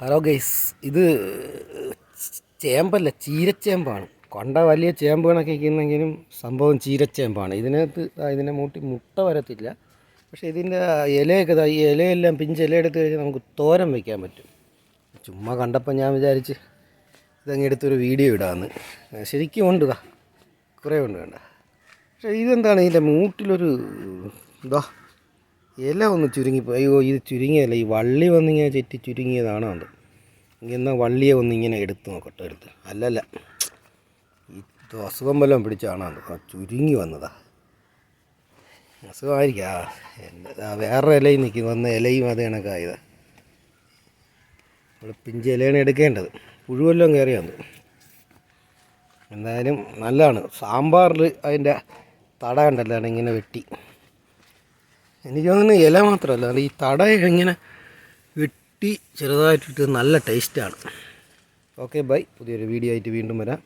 Hello guys ഇത് ചേമ്പല്ല ചീരച്ചേമ്പാണ്. കൊണ്ട വലിയ ചേമ്പ് കണക്കെ സംഭവം ചീരച്ചേമ്പാണ്. ഇതിനകത്ത് ഇതിനെ മൂട്ടി മുട്ട വരത്തില്ല. പക്ഷേ ഇതിന്റെ ഇലയൊക്കെ ഈ ഇലയെല്ലാം പിഞ്ച് ഇല എടുത്ത് കഴിഞ്ഞാൽ നമുക്ക് തോരൻ വയ്ക്കാൻ പറ്റും. ചുമ്മാ കണ്ടപ്പോൾ ഞാൻ വിചാരിച്ച് ഇതങ്ങ് എടുത്തൊരു വീഡിയോ ഇടാമെന്ന് ശരിക്കും ഉണ്ട് ഇതാ കുറേ ഉണ്ട് വേണ്ട പക്ഷേ ഇതെന്താണ് ഇതിന്റെ മൂട്ടിലൊരു ഇതാ ഇല ഒന്ന് ചുരുങ്ങി അയ്യോ ഇത് ചുരുങ്ങിയല്ല ഈ വള്ളി വന്നിങ്ങനെ ചെറ്റി ചുരുങ്ങിയതാണോ അത്. എന്നാൽ വള്ളിയെ ഒന്ന് ഇങ്ങനെ എടുത്ത് നോക്കട്ടെ എടുത്ത്. അല്ലല്ല. ഈ അസുഖം വല്ലതും പിടിച്ചാണോ അത്? ചുരുങ്ങി വന്നതാ. അസുഖമായിരിക്കും. ആ വേറെ ഇലയും നിൽക്കും വന്ന ഇലയും അത് കണക്കായതാ. നമ്മൾ പിഞ്ച് ഇലയാണ് എടുക്കേണ്ടത്. പുഴുവെല്ലാം കയറിയാണ് എന്തായാലും നല്ലതാണ്. സാമ്പാറിൽ അതിന്റെ തട കണ്ടല്ലാണ് ഇങ്ങനെ വെട്ടി. എനിക്ക് തോന്നുന്നു ഇല മാത്രമല്ല അത് ഈ തട ഇങ്ങനെ വെട്ടി ചെറുതായിട്ടിട്ട് നല്ല ടേസ്റ്റാണ് ഓക്കെ ബൈ പുതിയൊരു വീഡിയോ ആയിട്ട് വീണ്ടും വരാം.